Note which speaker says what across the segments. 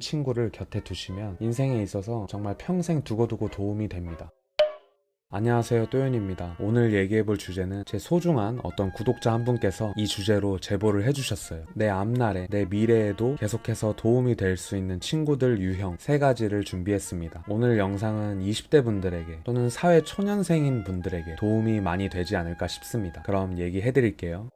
Speaker 1: 친구를 곁에 두시면 인생에 있어서 정말 평생 두고두고 도움이 됩니다. 안녕하세요 또연입니다. 오늘 얘기해볼 주제는 제 소중한 어떤 구독자 한 분께서 이 주제로 제보를 해주셨어요. 내 앞날에 내 미래에도 계속해서 도움이 될 수 있는 친구들 유형 세 가지를 준비했습니다. 오늘 영상은 20대 분들에게 또는 사회 초년생인 분들에게 도움이 많이 되지 않을까 싶습니다. 그럼 얘기해드릴게요.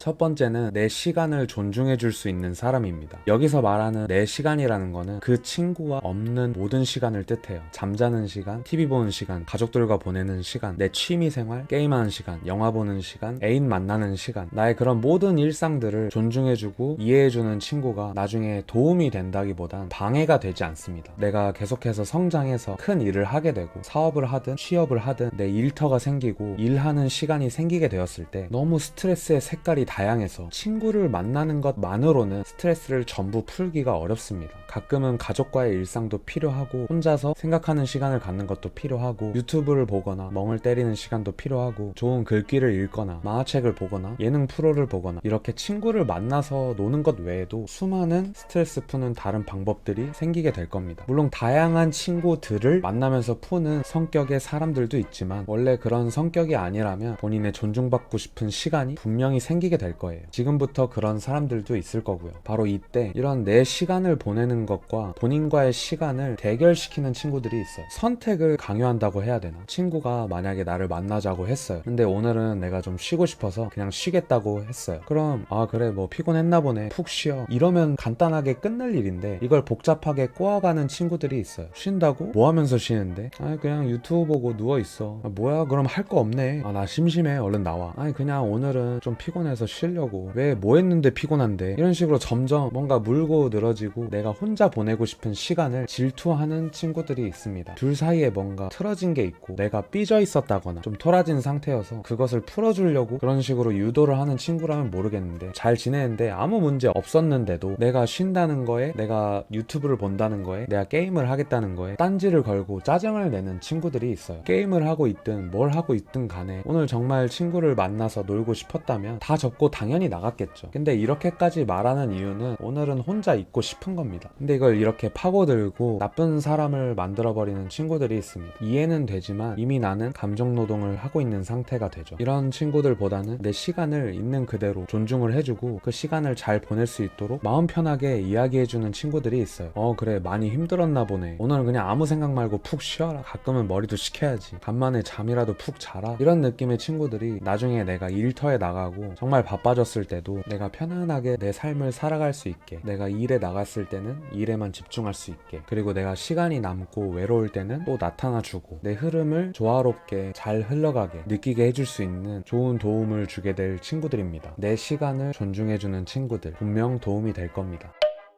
Speaker 1: 첫 번째는 내 시간을 존중해 줄 수 있는 사람입니다. 여기서 말하는 내 시간이라는 거는 그 친구와 없는 모든 시간을 뜻해요. 잠자는 시간, TV 보는 시간, 가족들과 보내는 시간, 내 취미 생활, 게임하는 시간, 영화 보는 시간, 애인 만나는 시간, 나의 그런 모든 일상들을 존중해 주고 이해해 주는 친구가 나중에 도움이 된다기보단 방해가 되지 않습니다. 내가 계속해서 성장해서 큰 일을 하게 되고 사업을 하든 취업을 하든 내 일터가 생기고 일하는 시간이 생기게 되었을 때 너무 스트레스의 색깔이 다양해서 친구를 만나는 것만으로는 스트레스를 전부 풀기가 어렵습니다. 가끔은 가족과의 일상도 필요하고 혼자서 생각하는 시간을 갖는 것도 필요하고 유튜브를 보거나 멍을 때리는 시간도 필요하고 좋은 글귀를 읽거나 만화책을 보거나 예능 프로를 보거나 이렇게 친구를 만나서 노는 것 외에도 수많은 스트레스 푸는 다른 방법들이 생기게 될 겁니다. 물론 다양한 친구들을 만나면서 푸는 성격의 사람들도 있지만 원래 그런 성격이 아니라면 본인의 존중받고 싶은 시간이 분명히 생기게 될 거예요. 지금부터 그런 사람들도 있을 거고요. 바로 이때 이런 내 시간을 보내는 것과 본인과의 시간을 대결시키는 친구들이 있어요. 선택을 강요한다고 해야 되나? 친구가 만약에 나를 만나자고 했어요. 근데 오늘은 내가 좀 쉬고 싶어서 그냥 쉬겠다고 했어요. 그럼 아 그래 뭐 피곤했나 보네 푹 쉬어 이러면 간단하게 끝날 일인데 이걸 복잡하게 꼬아가는 친구들이 있어요. 쉰다고? 뭐 하면서 쉬는데? 아 그냥 유튜브 보고 누워 있어. 아, 뭐야 그럼 할 거 없네. 아 나 심심해 얼른 나와. 아니 그냥 오늘은 좀 피곤해서 쉬려고. 왜 뭐 했는데 피곤한데? 이런 식으로 점점 뭔가 물고 늘어지고 내가 혼자 보내고 싶은 시간을 질투하는 친구들이 있습니다. 둘 사이에 뭔가 틀어진 게 있고 내가 삐져 있었다거나 좀 토라진 상태여서 그것을 풀어주려고 그런 식으로 유도를 하는 친구라면 모르겠는데 잘 지내는데 아무 문제 없었는데도 내가 쉰다는 거에 내가 유튜브를 본다는 거에 내가 게임을 하겠다는 거에 딴지를 걸고 짜증을 내는 친구들이 있어요. 게임을 하고 있든 뭘 하고 있든 간에 오늘 정말 친구를 만나서 놀고 싶었다면 다 접고 당연히 나갔겠죠. 근데 이렇게까지 말하는 이유는 오늘은 혼자 있고 싶은 겁니다. 근데 이걸 이렇게 파고들고 나쁜 사람을 만들어버리는 친구들이 있습니다. 이해는 되지만 이미 나는 감정 노동을 하고 있는 상태가 되죠. 이런 친구들보다는 내 시간을 있는 그대로 존중을 해주고 그 시간을 잘 보낼 수 있도록 마음 편하게 이야기해주는 친구들이 있어요. 어 그래 많이 힘들었나 보네. 오늘은 그냥 아무 생각 말고 푹 쉬어라. 가끔은 머리도 식혀야지. 간만에 잠이라도 푹 자라. 이런 느낌의 친구들이 나중에 내가 일터에 나가고 정말 바빠졌을 때도 내가 편안하게 내 삶을 살아갈 수 있게 내가 일에 나갔을 때는 일에만 집중할 수 있게 그리고 내가 시간이 남고 외로울 때는 또 나타나주고 내 흐름을 조화롭게 잘 흘러가게 느끼게 해줄 수 있는 좋은 도움을 주게 될 친구들입니다. 내 시간을 존중해주는 친구들 분명 도움이 될 겁니다.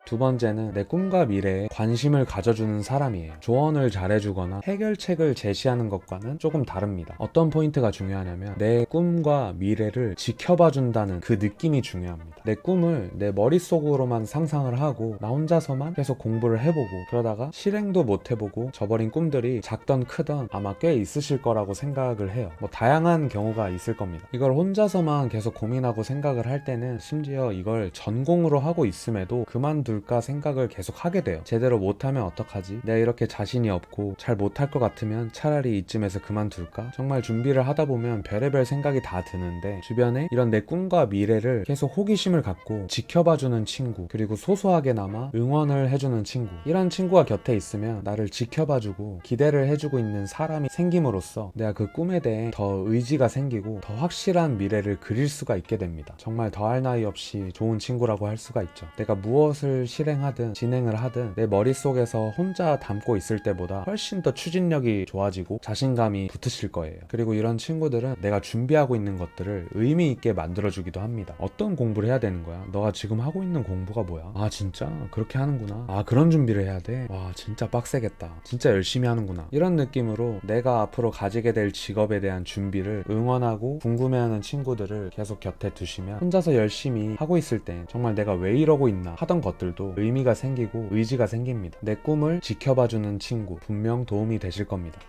Speaker 1: 두 번째는 내 꿈과 미래에 관심을 가져주는 사람이에요. 조언을 잘해주거나 해결책을 제시하는 것과는 조금 다릅니다. 어떤 포인트가 중요하냐면 내 꿈과 미래를 지켜봐준다는 그 느낌이 중요합니다. 내 꿈을 내 머릿속으로만 상상을 하고 나 혼자서만 계속 공부를 해보고 그러다가 실행도 못 해보고 저버린 꿈들이 작던 크던 아마 꽤 있으실 거라고 생각을 해요. 뭐 다양한 경우가 있을 겁니다. 이걸 혼자서만 계속 고민하고 생각을 할 때는 심지어 이걸 전공으로 하고 있음에도 그만 둘까 생각을 계속 하게 돼요. 제대로 못하면 어떡하지? 내가 이렇게 자신이 없고 잘 못할 것 같으면 차라리 이쯤에서 그만둘까? 정말 준비를 하다 보면 별의별 생각이 다 드는데 주변에 이런 내 꿈과 미래를 계속 호기심을 갖고 지켜봐주는 친구 그리고 소소하게나마 응원을 해주는 친구 이런 친구가 곁에 있으면 나를 지켜봐주고 기대를 해주고 있는 사람이 생김으로써 내가 그 꿈에 대해 더 의지가 생기고 더 확실한 미래를 그릴 수가 있게 됩니다. 정말 더할 나위 없이 좋은 친구라고 할 수가 있죠. 내가 무엇을 실행하든 진행을 하든 내 머릿속에서 혼자 담고 있을 때보다 훨씬 더 추진력이 좋아지고 자신감이 붙으실 거예요. 그리고 이런 친구들은 내가 준비하고 있는 것들을 의미 있게 만들어주기도 합니다. 어떤 공부를 해야 되는 거야? 너가 지금 하고 있는 공부가 뭐야? 아 진짜 그렇게 하는구나. 아 그런 준비를 해야 돼. 와 진짜 빡세겠다. 진짜 열심히 하는구나. 이런 느낌으로 내가 앞으로 가지게 될 직업에 대한 준비를 응원하고 궁금해하는 친구들을 계속 곁에 두시면 혼자서 열심히 하고 있을 때 정말 내가 왜 이러고 있나 하던 것들 도 의미가 생기고 의지가 생깁니다. 내 꿈을 지켜봐주는 친구 분명 도움이 되실 겁니다.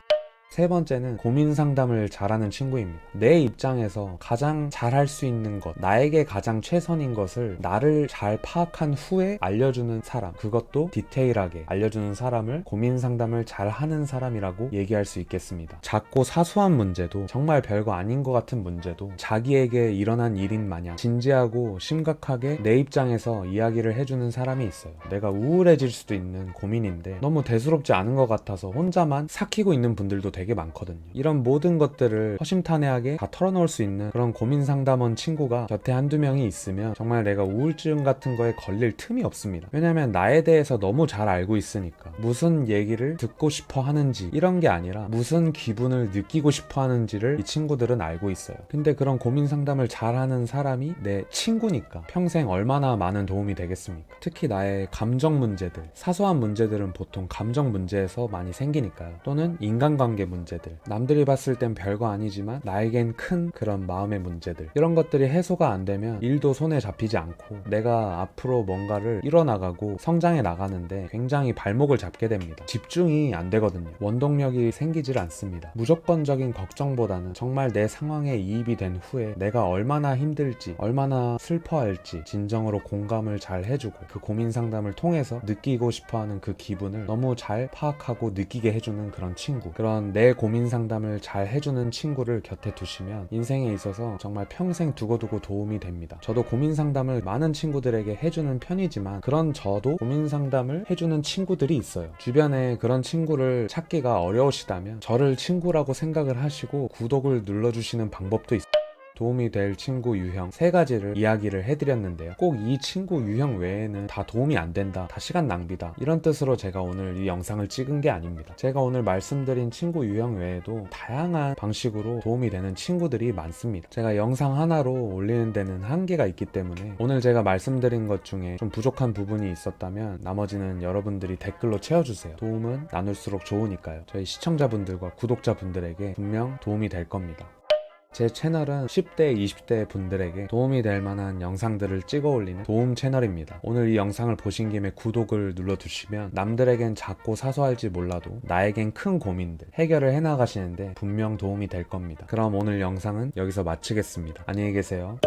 Speaker 1: 세 번째는 고민 상담을 잘하는 친구입니다. 내 입장에서 가장 잘할 수 있는 것, 나에게 가장 최선인 것을 나를 잘 파악한 후에 알려주는 사람, 그것도 디테일하게 알려주는 사람을 고민 상담을 잘 하는 사람이라고 얘기할 수 있겠습니다. 작고 사소한 문제도 정말 별거 아닌 것 같은 문제도 자기에게 일어난 일인 마냥 진지하고 심각하게 내 입장에서 이야기를 해주는 사람이 있어요. 내가 우울해질 수도 있는 고민인데 너무 대수롭지 않은 것 같아서 혼자만 삭히고 있는 분들도 되게 많거든요. 이런 모든 것들을 허심탄회하게 다 털어놓을 수 있는 그런 고민 상담원 친구가 곁에 한두 명이 있으면 정말 내가 우울증 같은 거에 걸릴 틈이 없습니다. 왜냐면 나에 대해서 너무 잘 알고 있으니까. 무슨 얘기를 듣고 싶어 하는지 이런 게 아니라 무슨 기분을 느끼고 싶어 하는지를 이 친구들은 알고 있어요. 근데 그런 고민 상담을 잘하는 사람이 내 친구니까 평생 얼마나 많은 도움이 되겠습니까? 특히 나의 감정 문제들, 사소한 문제들은 보통 감정 문제에서 많이 생기니까요. 또는 인간관계 문제들. 남들이 봤을 땐 별거 아니지만 나에겐 큰 그런 마음의 문제들. 이런 것들이 해소가 안 되면 일도 손에 잡히지 않고 내가 앞으로 뭔가를 이뤄나가고 성장해 나가는데 굉장히 발목을 잡게 됩니다. 집중이 안 되거든요. 원동력이 생기질 않습니다. 무조건적인 걱정보다는 정말 내 상황에 이입이 된 후에 내가 얼마나 힘들지, 얼마나 슬퍼할지 진정으로 공감을 잘 해주고 그 고민 상담을 통해서 느끼고 싶어 하는 그 기분을 너무 잘 파악하고 느끼게 해주는 그런 친구. 그런 내 고민 상담을 잘 해주는 친구를 곁에 두시면 인생에 있어서 정말 평생 두고두고 도움이 됩니다. 저도 고민 상담을 많은 친구들에게 해주는 편이지만 그런 저도 고민 상담을 해주는 친구들이 있어요. 주변에 그런 친구를 찾기가 어려우시다면 저를 친구라고 생각을 하시고 구독을 눌러주시는 방법도 있어요. 도움이 될 친구 유형 세 가지를 이야기를 해드렸는데요. 꼭 이 친구 유형 외에는 다 도움이 안 된다, 다 시간 낭비다 이런 뜻으로 제가 오늘 이 영상을 찍은 게 아닙니다. 제가 오늘 말씀드린 친구 유형 외에도 다양한 방식으로 도움이 되는 친구들이 많습니다. 제가 영상 하나로 올리는 데는 한계가 있기 때문에 오늘 제가 말씀드린 것 중에 좀 부족한 부분이 있었다면 나머지는 여러분들이 댓글로 채워주세요. 도움은 나눌수록 좋으니까요. 저희 시청자분들과 구독자분들에게 분명 도움이 될 겁니다. 제 채널은 10대, 20대 분들에게 도움이 될 만한 영상들을 찍어 올리는 도움 채널입니다. 오늘 이 영상을 보신 김에 구독을 눌러주시면 남들에겐 작고 사소할지 몰라도 나에겐 큰 고민들 해결을 해나가시는데 분명 도움이 될 겁니다. 그럼 오늘 영상은 여기서 마치겠습니다. 안녕히 계세요.